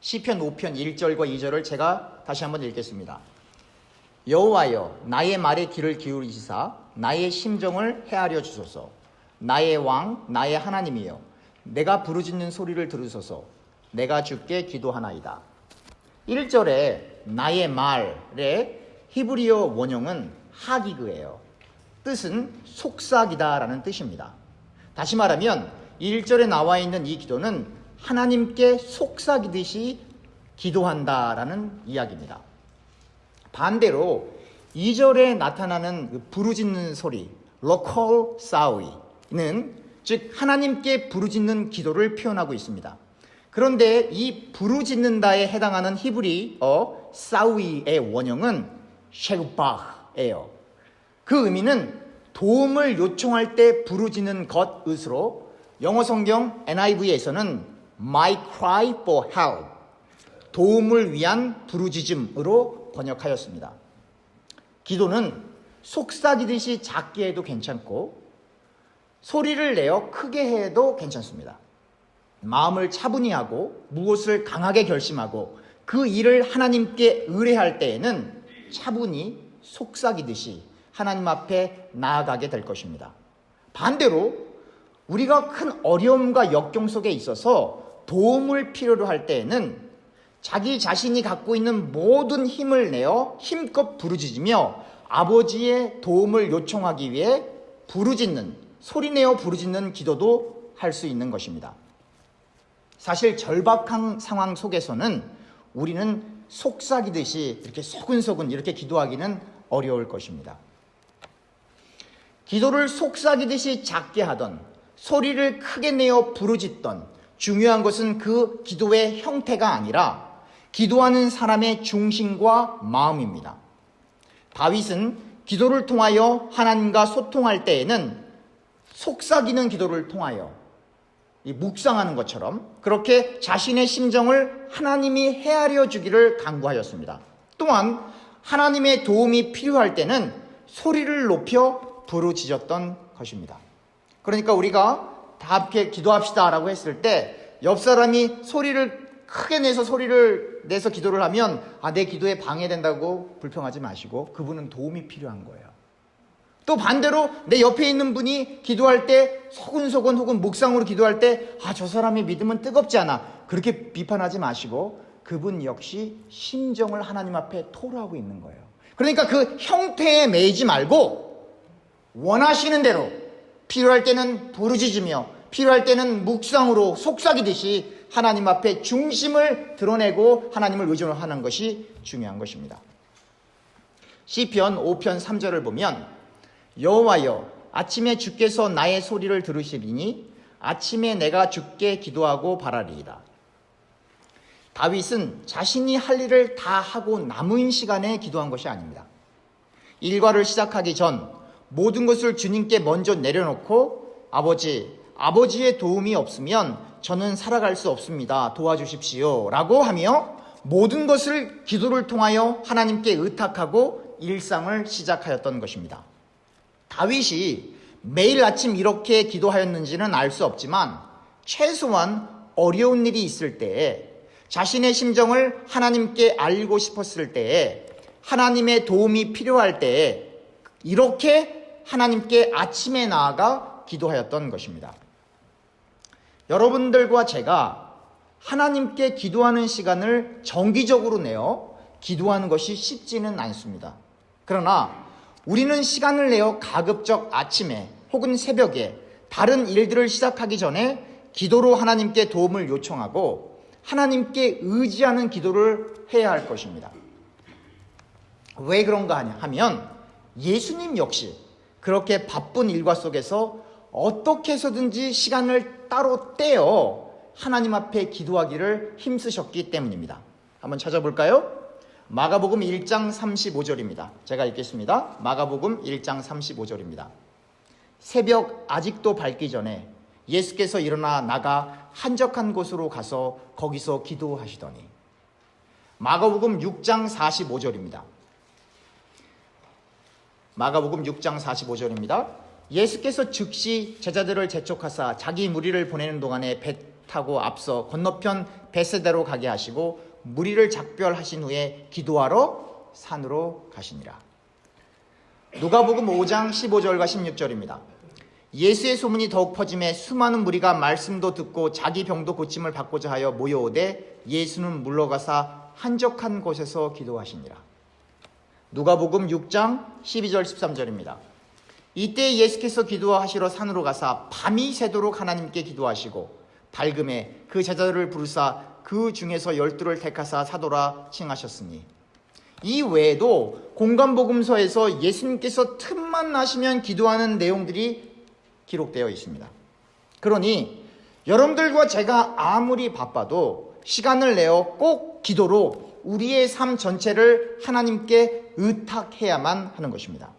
시편 5편 1절과 2절을 제가 다시 한번 읽겠습니다. 여호와여 나의 말에 귀를 기울이시사 나의 심정을 헤아려 주소서 나의 왕 나의 하나님이여 내가 부르짖는 소리를 들으소서 내가 주께 기도하나이다. 1절에 나의 말의 히브리어 원형은 하기그예요. 뜻은 속삭이다라는 뜻입니다. 다시 말하면 1절에 나와 있는 이 기도는 하나님께 속삭이듯이 기도한다라는 이야기입니다. 반대로 2절에 나타나는 그 부르짖는 소리, local sound는 즉 하나님께 부르짖는 기도를 표현하고 있습니다. 그런데 이 부르짖는다에 해당하는 히브리어 사우이의 원형은 셰우바예요. 그 의미는 도움을 요청할 때 부르짖는 것으로 영어 성경 NIV에서는 my cry for help 도움을 위한 부르짖음으로 번역하였습니다. 기도는 속삭이듯이 작게 해도 괜찮고 소리를 내어 크게 해도 괜찮습니다. 마음을 차분히 하고 무엇을 강하게 결심하고 그 일을 하나님께 의뢰할 때에는 차분히 속삭이듯이 하나님 앞에 나아가게 될 것입니다. 반대로 우리가 큰 어려움과 역경 속에 있어서 도움을 필요로 할 때에는 자기 자신이 갖고 있는 모든 힘을 내어 힘껏 부르짖으며 아버지의 도움을 요청하기 위해 부르짖는 소리내어 부르짖는 기도도 할 수 있는 것입니다. 사실 절박한 상황 속에서는 우리는 속삭이듯이 이렇게 소근소근 이렇게 기도하기는 어려울 것입니다. 기도를 속삭이듯이 작게 하던 소리를 크게 내어 부르짖던 중요한 것은 그 기도의 형태가 아니라 기도하는 사람의 중심과 마음입니다. 다윗은 기도를 통하여 하나님과 소통할 때에는 속삭이는 기도를 통하여 묵상하는 것처럼 그렇게 자신의 심정을 하나님이 헤아려 주기를 강구하였습니다. 또한 하나님의 도움이 필요할 때는 소리를 높여 부르짖었던 것입니다. 그러니까 우리가 다 함께 기도합시다 라고 했을 때 옆 사람이 소리를 크게 내서 소리를 내서 기도를 하면 아 내 기도에 방해된다고 불평하지 마시고 그분은 도움이 필요한 거예요. 또 반대로 내 옆에 있는 분이 기도할 때 소근소근 혹은 묵상으로 기도할 때 아 저 사람의 믿음은 뜨겁지 않아 그렇게 비판하지 마시고 그분 역시 심정을 하나님 앞에 토로하고 있는 거예요. 그러니까 그 형태에 매이지 말고 원하시는 대로 필요할 때는 부르짖으며 필요할 때는 묵상으로 속삭이듯이 하나님 앞에 중심을 드러내고 하나님을 의존을 하는 것이 중요한 것입니다. 시편 5편 3절을 보면 여호와여 아침에 주께서 나의 소리를 들으시리니 아침에 내가 주께 기도하고 바라리이다. 다윗은 자신이 할 일을 다 하고 남은 시간에 기도한 것이 아닙니다. 일과를 시작하기 전 모든 것을 주님께 먼저 내려놓고 아버지, 아버지의 도움이 없으면 저는 살아갈 수 없습니다. 도와주십시오. 라고 하며 모든 것을 기도를 통하여 하나님께 의탁하고 일상을 시작하였던 것입니다. 다윗이 매일 아침 이렇게 기도하였는지는 알 수 없지만 최소한 어려운 일이 있을 때에 자신의 심정을 하나님께 알고 싶었을 때에 하나님의 도움이 필요할 때에 이렇게 하나님께 아침에 나아가 기도하였던 것입니다. 여러분들과 제가 하나님께 기도하는 시간을 정기적으로 내어 기도하는 것이 쉽지는 않습니다. 그러나 우리는 시간을 내어 가급적 아침에 혹은 새벽에 다른 일들을 시작하기 전에 기도로 하나님께 도움을 요청하고 하나님께 의지하는 기도를 해야 할 것입니다. 왜 그런가 하면 예수님 역시 그렇게 바쁜 일과 속에서 어떻게 해서든지 시간을 따로 떼어 하나님 앞에 기도하기를 힘쓰셨기 때문입니다. 한번 찾아볼까요? 마가복음 1장 35절입니다. 제가 읽겠습니다. 마가복음 1장 35절입니다. 새벽 아직도 밝기 전에 예수께서 일어나 나가 한적한 곳으로 가서 거기서 기도하시더니 마가복음 6장 45절입니다. 마가복음 6장 45절입니다. 예수께서 즉시 제자들을 재촉하사 자기 무리를 보내는 동안에 타고 앞서 건너편 베세다로 가게 하시고 무리를 작별하신 후에 기도하러 산으로 가시니라. 누가복음 5장 15절과 16절입니다. 예수의 소문이 더욱 퍼짐에 수많은 무리가 말씀도 듣고 자기 병도 고침을 받고자 하여 모여오되 예수는 물러가사 한적한 곳에서 기도하시니라. 누가복음 6장 12절 13절입니다. 이때 예수께서 기도하시러 산으로 가사 밤이 새도록 하나님께 기도하시고 밝음에 그 제자들을 부르사 그 중에서 열두를 택하사 사도라 칭하셨으니 이 외에도 공간복음서에서 예수님께서 틈만 나시면 기도하는 내용들이 기록되어 있습니다. 그러니 여러분들과 제가 아무리 바빠도 시간을 내어 꼭 기도로 우리의 삶 전체를 하나님께 의탁해야만 하는 것입니다.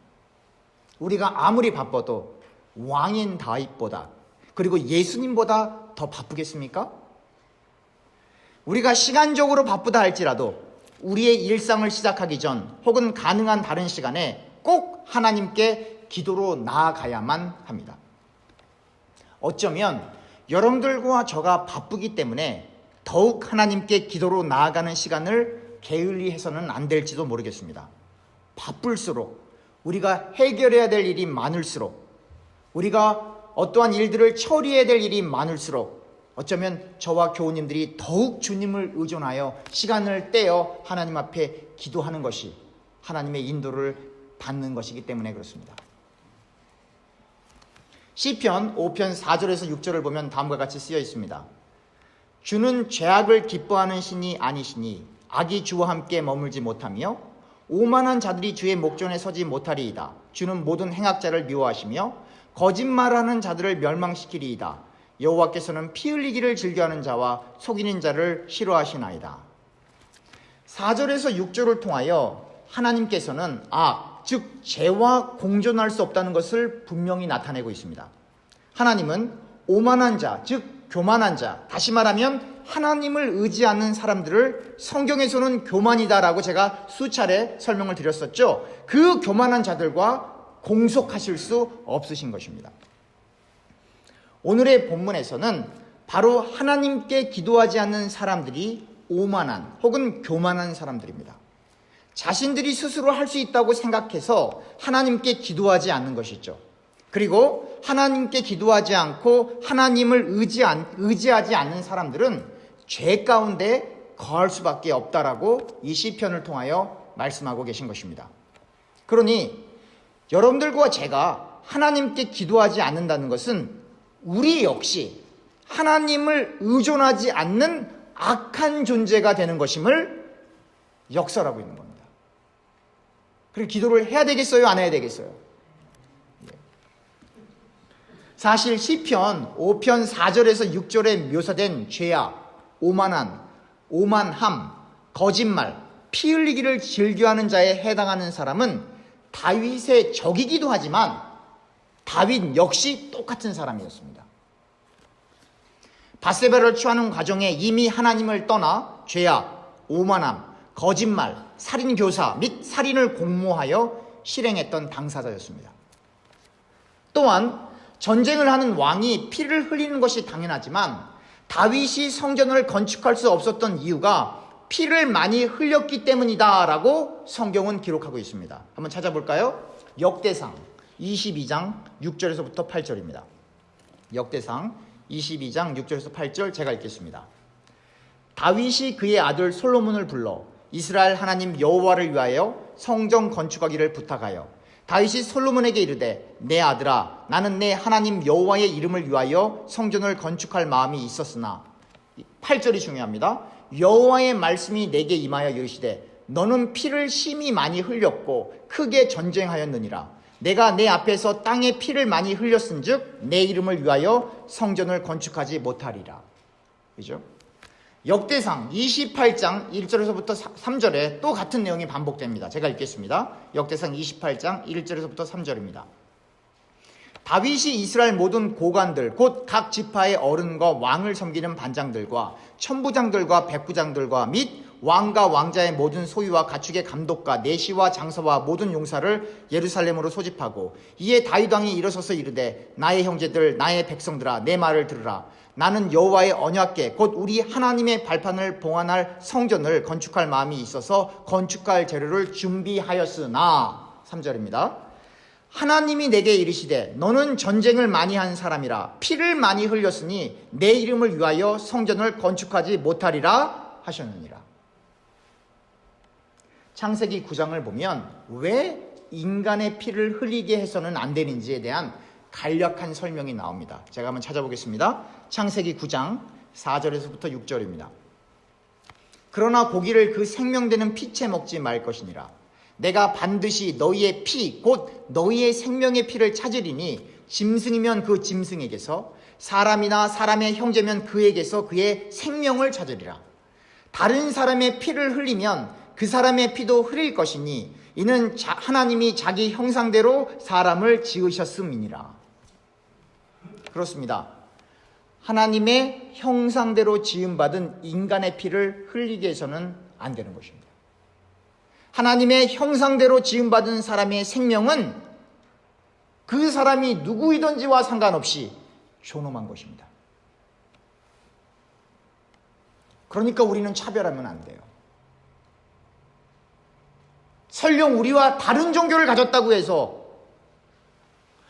우리가 아무리 바빠도 왕인 다윗보다 그리고 예수님보다 더 바쁘겠습니까? 우리가 시간적으로 바쁘다 할지라도 우리의 일상을 시작하기 전 혹은 가능한 다른 시간에 꼭 하나님께 기도로 나아가야만 합니다. 어쩌면 여러분들과 저가 바쁘기 때문에 더욱 하나님께 기도로 나아가는 시간을 게을리 해서는 안 될지도 모르겠습니다. 바쁠수록 우리가 해결해야 될 일이 많을수록 우리가 어떠한 일들을 처리해야 될 일이 많을수록 어쩌면 저와 교우님들이 더욱 주님을 의존하여 시간을 떼어 하나님 앞에 기도하는 것이 하나님의 인도를 받는 것이기 때문에 그렇습니다. 시편 5편 4절에서 6절을 보면 다음과 같이 쓰여 있습니다. 주는 죄악을 기뻐하는 신이 아니시니 악이 주와 함께 머물지 못하며 오만한 자들이 주의 목전에 서지 못하리이다. 주는 모든 행악자를 미워하시며 거짓말하는 자들을 멸망시키리이다. 여호와께서는 피 흘리기를 즐겨하는 자와 속이는 자를 싫어하시나이다. 4절에서 6절을 통하여 하나님께서는 악, 즉 죄와 공존할 수 없다는 것을 분명히 나타내고 있습니다. 하나님은 오만한 자, 즉 교만한 자, 다시 말하면 하나님을 의지하는 사람들을 성경에서는 교만이다라고 제가 수차례 설명을 드렸었죠. 그 교만한 자들과 공속하실 수 없으신 것입니다. 오늘의 본문에서는 바로 하나님께 기도하지 않는 사람들이 오만한 혹은 교만한 사람들입니다. 자신들이 스스로 할 수 있다고 생각해서 하나님께 기도하지 않는 것이죠. 그리고 하나님께 기도하지 않고 하나님을 의지하지 않는 사람들은 죄 가운데 거할 수밖에 없다라고 이 시편을 통하여 말씀하고 계신 것입니다. 그러니 여러분들과 제가 하나님께 기도하지 않는다는 것은 우리 역시 하나님을 의존하지 않는 악한 존재가 되는 것임을 역설하고 있는 겁니다. 그리고 기도를 해야 되겠어요? 안 해야 되겠어요? 사실 시편 5편 4절에서 6절에 묘사된 죄악, 오만한, 오만함, 거짓말, 피 흘리기를 즐겨하는 자에 해당하는 사람은 다윗의 적이기도 하지만 다윗 역시 똑같은 사람이었습니다. 바세바를 취하는 과정에 이미 하나님을 떠나 죄악, 오만함, 거짓말, 살인 교사 및 살인을 공모하여 실행했던 당사자였습니다. 또한 전쟁을 하는 왕이 피를 흘리는 것이 당연하지만 다윗이 성전을 건축할 수 없었던 이유가 피를 많이 흘렸기 때문이다라고 성경은 기록하고 있습니다. 한번 찾아볼까요? 역대상 22장 6절에서부터 8절입니다. 역대상 22장 6절에서 8절 제가 읽겠습니다. 다윗이 그의 아들 솔로몬을 불러 이스라엘 하나님 여호와를 위하여 성전 건축하기를 부탁하여 다윗이 솔로몬에게 이르되 내 아들아 나는 내 하나님 여호와의 이름을 위하여 성전을 건축할 마음이 있었으나 8절이 중요합니다. 여호와의 말씀이 내게 임하여 이르시되 너는 피를 심히 많이 흘렸고 크게 전쟁하였느니라 내가 내 앞에서 땅에 피를 많이 흘렸은즉 내 이름을 위하여 성전을 건축하지 못하리라. 그죠? 역대상 28장 1절에서부터 3절에 또 같은 내용이 반복됩니다. 제가 읽겠습니다. 역대상 28장 1절에서부터 3절입니다. 다윗이 이스라엘 모든 고관들 곧 각 지파의 어른과 왕을 섬기는 반장들과 천부장들과 백부장들과 및 왕과 왕자의 모든 소유와 가축의 감독과 내시와 장서와 모든 용사를 예루살렘으로 소집하고 이에 다윗 왕이 일어서서 이르되 나의 형제들 나의 백성들아 내 말을 들으라 나는 여호와의 언약궤 곧 우리 하나님의 발판을 봉안할 성전을 건축할 마음이 있어서 건축할 재료를 준비하였으나 3절입니다. 하나님이 내게 이르시되 너는 전쟁을 많이 한 사람이라 피를 많이 흘렸으니 내 이름을 위하여 성전을 건축하지 못하리라 하셨느니라. 창세기 9장을 보면 왜 인간의 피를 흘리게 해서는 안 되는지에 대한 간략한 설명이 나옵니다. 제가 한번 찾아보겠습니다. 창세기 9장 4절에서부터 6절입니다. 그러나 고기를 그 생명되는 피채 먹지 말 것이니라. 내가 반드시 너희의 피, 곧 너희의 생명의 피를 찾으리니 짐승이면 그 짐승에게서 사람이나 사람의 형제면 그에게서 그의 생명을 찾으리라. 다른 사람의 피를 흘리면 그 사람의 피도 흘릴 것이니 이는 자, 하나님이 자기 형상대로 사람을 지으셨음이니라. 그렇습니다. 하나님의 형상대로 지음받은 인간의 피를 흘리게 해서는 안 되는 것입니다. 하나님의 형상대로 지음받은 사람의 생명은 그 사람이 누구이든지와 상관없이 존엄한 것입니다. 그러니까 우리는 차별하면 안 돼요. 설령 우리와 다른 종교를 가졌다고 해서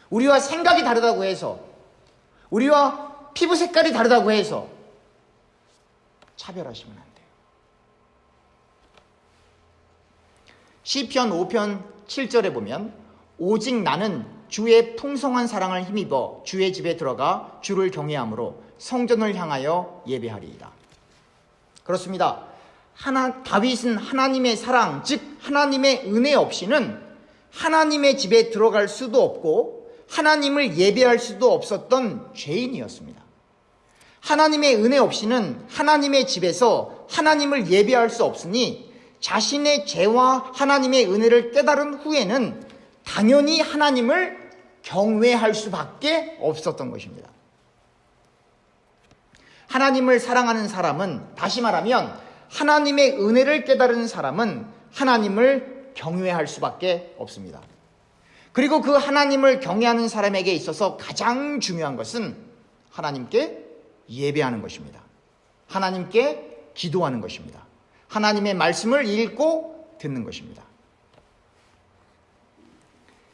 우리와 생각이 다르다고 해서 우리와 피부 색깔이 다르다고 해서 차별하시면 안 돼요. 시편 5편 7절에 보면 오직 나는 주의 풍성한 사랑을 힘입어 주의 집에 들어가 주를 경외함으로 성전을 향하여 예배하리이다. 그렇습니다. 하나 다윗은 하나님의 사랑, 즉 하나님의 은혜 없이는 하나님의 집에 들어갈 수도 없고 하나님을 예배할 수도 없었던 죄인이었습니다. 하나님의 은혜 없이는 하나님의 집에서 하나님을 예배할 수 없으니 자신의 죄와 하나님의 은혜를 깨달은 후에는 당연히 하나님을 경외할 수밖에 없었던 것입니다. 하나님을 사랑하는 사람은 다시 말하면 하나님의 은혜를 깨달은 사람은 하나님을 경외할 수밖에 없습니다. 그리고 그 하나님을 경외하는 사람에게 있어서 가장 중요한 것은 하나님께 예배하는 것입니다. 하나님께 기도하는 것입니다. 하나님의 말씀을 읽고 듣는 것입니다.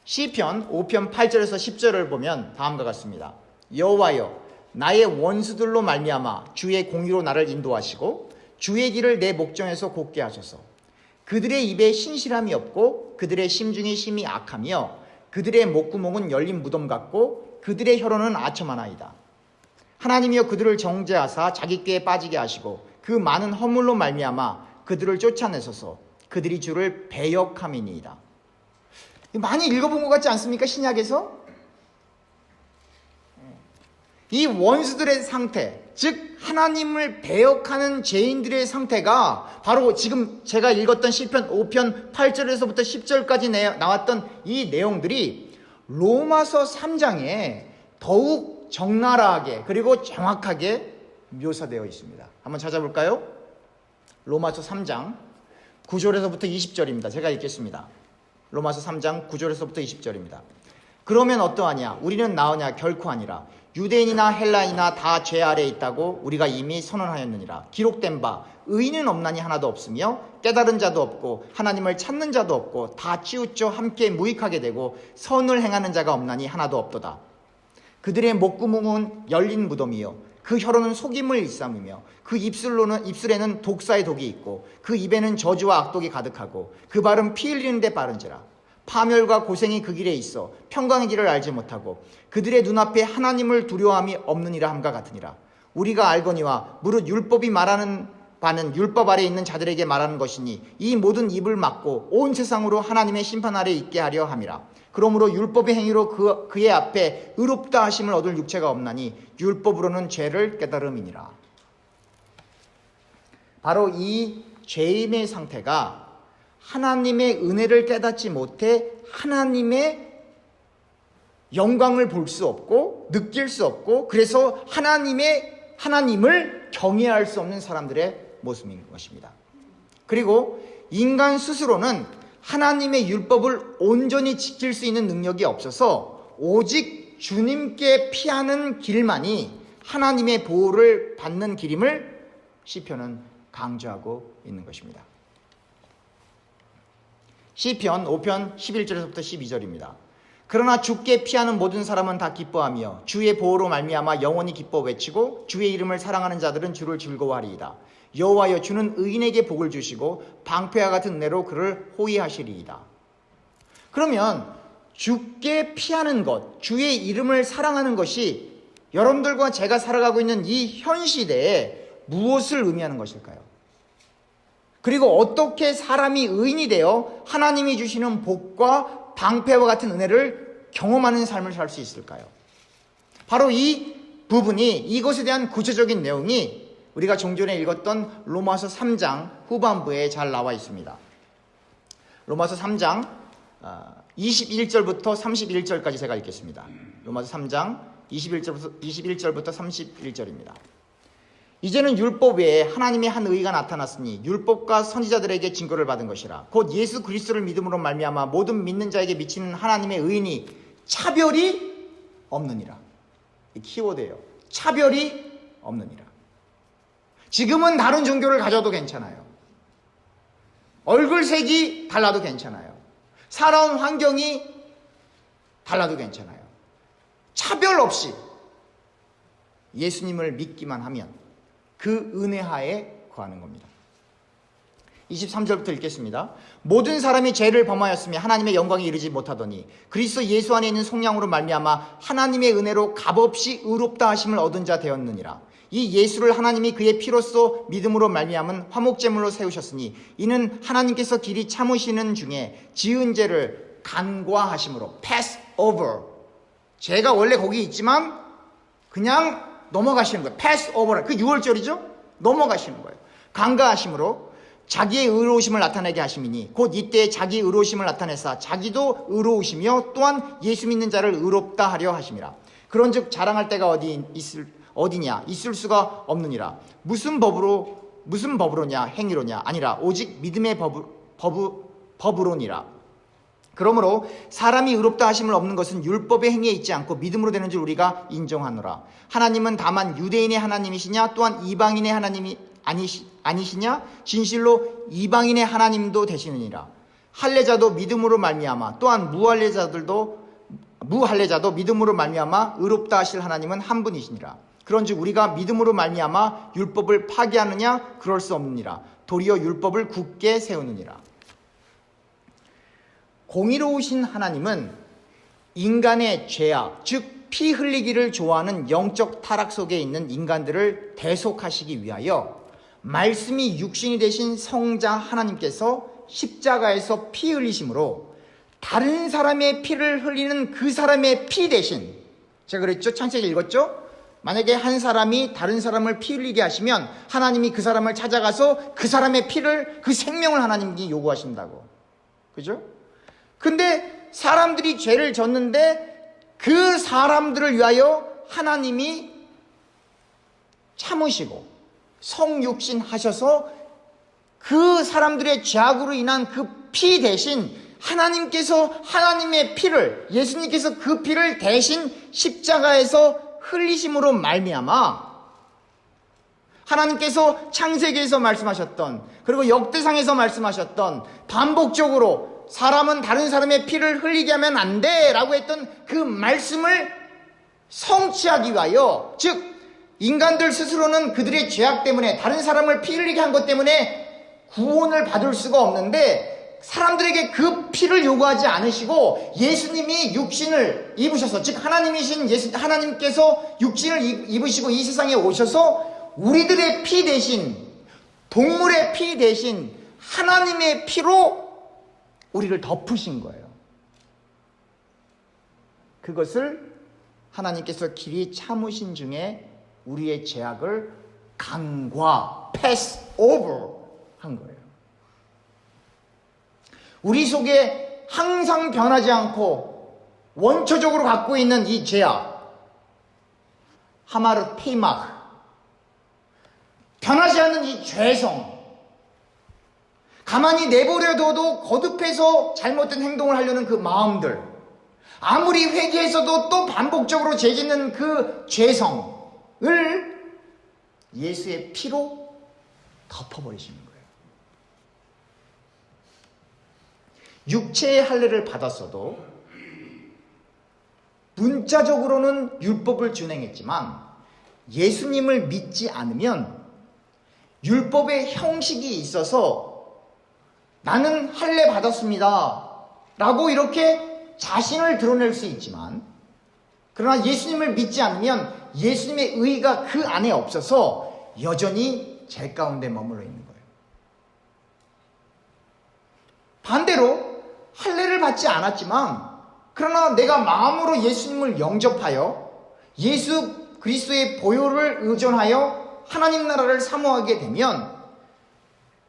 시편 5편 8절에서 10절을 보면 다음과 같습니다. 여호와여 나의 원수들로 말미암아 주의 공의로 나를 인도하시고 주의 길을 내 목전에서 곱게 하소서. 그들의 입에 신실함이 없고 그들의 심중이 심히 악하며 그들의 목구멍은 열린 무덤 같고 그들의 혀로는 아첨하나이다. 하나님이여 그들을 정죄하사 자기 꾀에 빠지게 하시고 그 많은 허물로 말미암아 그들을 쫓아내소서 그들이 주를 배역함이니이다. 많이 읽어본 것 같지 않습니까? 신약에서 이 원수들의 상태, 즉 하나님을 배역하는 죄인들의 상태가 바로 지금 제가 읽었던 시편 5편 8절에서부터 10절까지 나왔던 이 내용들이 로마서 3장에 더욱 적나라하게 그리고 정확하게 묘사되어 있습니다. 한번 찾아볼까요? 로마서 3장 9절에서부터 20절입니다. 제가 읽겠습니다. 로마서 3장 9절에서부터 20절입니다. 그러면 어떠하냐? 우리는 나으냐? 결코 아니라. 유대인이나 헬라이나 다 죄 아래 에 있다고 우리가 이미 선언하였느니라. 기록된 바 의인은 없나니 하나도 없으며 깨달은 자도 없고 하나님을 찾는 자도 없고 다 치우쳐 함께 무익하게 되고 선을 행하는 자가 없나니 하나도 없도다. 그들의 목구멍은 열린 무덤이요 그 혀로는 속임을 일삼으며 그 입술로는 입술에는 독사의 독이 있고 그 입에는 저주와 악독이 가득하고 그 발은 피 흘리는 데 빠른지라 파멸과 고생이 그 길에 있어 평강의 길을 알지 못하고 그들의 눈앞에 하나님을 두려워함이 없느니라 함과 같으니라 우리가 알거니와 무릇 율법이 말하는 바는 율법 아래 있는 자들에게 말하는 것이니 이 모든 입을 막고 온 세상으로 하나님의 심판 아래 있게 하려 함이라 그러므로 율법의 행위로 그, 그의 앞에 의롭다 하심을 얻을 육체가 없나니 율법으로는 죄를 깨달음이니라. 바로 이 죄인의 상태가 하나님의 은혜를 깨닫지 못해 하나님의 영광을 볼 수 없고 느낄 수 없고 그래서 하나님의 하나님을 경외할 수 없는 사람들의 모습인 것입니다. 그리고 인간 스스로는 하나님의 율법을 온전히 지킬 수 있는 능력이 없어서 오직 주님께 피하는 길만이 하나님의 보호를 받는 길임을 시편은 강조하고 있는 것입니다. 시편 5편 11절에서부터 12절입니다. 그러나 주께 피하는 모든 사람은 다 기뻐하며 주의 보호로 말미암아 영원히 기뻐 외치고 주의 이름을 사랑하는 자들은 주를 즐거워하리이다. 여호와여 주는 의인에게 복을 주시고 방패와 같은 은혜로 그를 호위하시리이다. 그러면 주께 피하는 것, 주의 이름을 사랑하는 것이 여러분들과 제가 살아가고 있는 이 현 시대에 무엇을 의미하는 것일까요? 그리고 어떻게 사람이 의인이 되어 하나님이 주시는 복과 방패와 같은 은혜를 경험하는 삶을 살 수 있을까요? 바로 이 부분이 이것에 대한 구체적인 내용이 우리가 종전에 읽었던 로마서 3장 후반부에 잘 나와 있습니다. 로마서 3장 21절부터 31절까지 제가 읽겠습니다. 로마서 3장 21절부터, 21절부터 31절입니다. 이제는 율법 외에 하나님의 한 의가 나타났으니 율법과 선지자들에게 증거를 받은 것이라 곧 예수 그리스도를 믿음으로 말미암아 모든 믿는 자에게 미치는 하나님의 의인이 차별이 없느니라. 이 키워드예요. 차별이 없느니라. 지금은 다른 종교를 가져도 괜찮아요. 얼굴색이 달라도 괜찮아요. 살아온 환경이 달라도 괜찮아요. 차별 없이 예수님을 믿기만 하면 그 은혜 하에 거하는 겁니다. 23절부터 읽겠습니다. 모든 사람이 죄를 범하였으며 하나님의 영광에 이르지 못하더니 그리스도 예수 안에 있는 속량으로 말미암아 하나님의 은혜로 값없이 의롭다 하심을 얻은 자 되었느니라. 이 예수를 하나님이 그의 피로써 믿음으로 말미암은 화목제물로 세우셨으니 이는 하나님께서 길이 참으시는 중에 지은 죄를 간과하심으로 pass over 죄가 원래 거기 있지만 그냥 넘어가시는 거예요. pass over 그 6월절이죠? 넘어가시는 거예요. 간과하심으로 자기의 의로우심을 나타내게 하심이니 곧 이때 자기 의로우심을 나타내사 자기도 의로우시며 또한 예수 믿는 자를 의롭다 하려 하심이라. 그런즉 자랑할 때가 어디 있을 어디냐 있을 수가 없느니라. 무슨 법으로 무슨 법으로냐 행위로냐 아니라 오직 믿음의 법, 법, 법으로니라. 그러므로 사람이 의롭다 하심을 없는 것은 율법의 행위에 있지 않고 믿음으로 되는 줄 우리가 인정하노라. 하나님은 다만 유대인의 하나님이시냐 또한 이방인의 하나님이 아니시, 아니시냐 진실로 이방인의 하나님도 되시느니라. 할례자도 믿음으로 말미암아 또한 무할례자들도 무할례자도 믿음으로 말미암아 의롭다 하실 하나님은 한 분이시니라. 그런즉 우리가 믿음으로 말미암아 율법을 파기하느냐 그럴 수 없느니라. 도리어 율법을 굳게 세우느니라. 공의로우신 하나님은 인간의 죄악, 즉 피 흘리기를 좋아하는 영적 타락 속에 있는 인간들을 대속하시기 위하여 말씀이 육신이 되신 성자 하나님께서 십자가에서 피 흘리심으로 다른 사람의 피를 흘리는 그 사람의 피 대신 제가 그랬죠? 창세기 읽었죠? 만약에 한 사람이 다른 사람을 피 흘리게 하시면 하나님이 그 사람을 찾아가서 그 사람의 피를 그 생명을 하나님께 요구하신다고. 그죠? 근데 사람들이 죄를 졌는데 그 사람들을 위하여 하나님이 참으시고 성육신 하셔서 그 사람들의 죄악으로 인한 그 피 대신 하나님께서 하나님의 피를 예수님께서 그 피를 대신 십자가에서 흘리심으로 말미암아 하나님께서 창세기에서 말씀하셨던 그리고 역대상에서 말씀하셨던 반복적으로 사람은 다른 사람의 피를 흘리게 하면 안 돼 라고 했던 그 말씀을 성취하기 위하여 즉 인간들 스스로는 그들의 죄악 때문에 다른 사람을 피 흘리게 한 것 때문에 구원을 받을 수가 없는데 사람들에게 그 피를 요구하지 않으시고 예수님이 육신을 입으셔서 즉 하나님이신 예수 하나님께서 육신을 입으시고 이 세상에 오셔서 우리들의 피 대신 동물의 피 대신 하나님의 피로 우리를 덮으신 거예요. 그것을 하나님께서 길이 참으신 중에 우리의 죄악을 강과 패스 오버 한 거예요. 우리 속에 항상 변하지 않고 원초적으로 갖고 있는 이 죄악 하마르 피막 변하지 않는 이 죄성 가만히 내버려둬도 거듭해서 잘못된 행동을 하려는 그 마음들 아무리 회개해서도 또 반복적으로 죄짓는 그 죄성 예수의 피로 덮어버리시는 거예요. 육체의 할례를 받았어도 문자적으로는 율법을 준행했지만 예수님을 믿지 않으면 율법의 형식이 있어서 나는 할례 받았습니다. 라고 이렇게 자신을 드러낼 수 있지만 그러나 예수님을 믿지 않으면 예수님의 의가 그 안에 없어서 여전히 죄 가운데 머물러 있는 거예요. 반대로 할례를 받지 않았지만 그러나 내가 마음으로 예수님을 영접하여 예수 그리스도의 보혈을 의존하여 하나님 나라를 사모하게 되면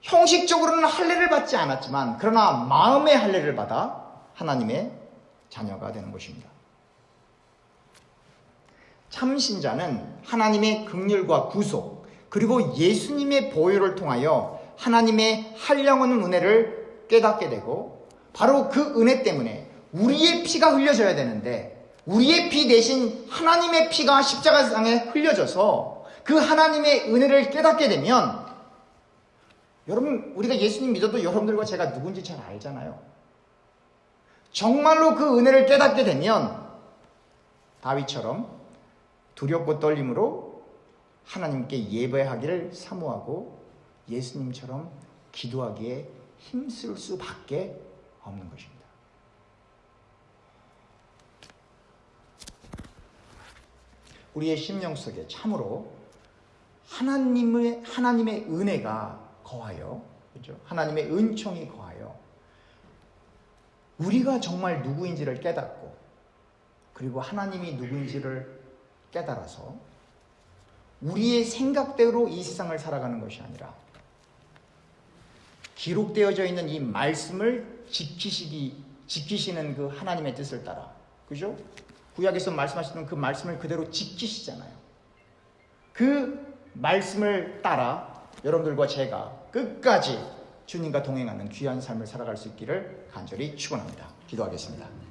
형식적으로는 할례를 받지 않았지만 그러나 마음의 할례를 받아 하나님의 자녀가 되는 것입니다. 참신자는 하나님의 긍휼과 구속 그리고 예수님의 보혈을 통하여 하나님의 한량없는 은혜를 깨닫게 되고 바로 그 은혜 때문에 우리의 피가 흘려져야 되는데 우리의 피 대신 하나님의 피가 십자가상에 흘려져서 그 하나님의 은혜를 깨닫게 되면 여러분 우리가 예수님 믿어도 여러분들과 제가 누군지 잘 알잖아요. 정말로 그 은혜를 깨닫게 되면 다윗처럼 두렵고 떨림으로 하나님께 예배하기를 사모하고 예수님처럼 기도하기에 힘쓸 수밖에 없는 것입니다. 우리의 심령 속에 참으로 하나님의 하나님의 은혜가 거하여 그죠? 하나님의 은총이 거하여 우리가 정말 누구인지를 깨닫고 그리고 하나님이 누구인지를 깨달아서 우리의 생각대로 이 세상을 살아가는 것이 아니라 기록되어져 있는 이 말씀을 지키시기 지키시는 그 하나님의 뜻을 따라 그죠? 구약에서 말씀하시던 그 말씀을 그대로 지키시잖아요. 그 말씀을 따라 여러분들과 제가 끝까지 주님과 동행하는 귀한 삶을 살아갈 수 있기를 간절히 축원합니다. 기도하겠습니다.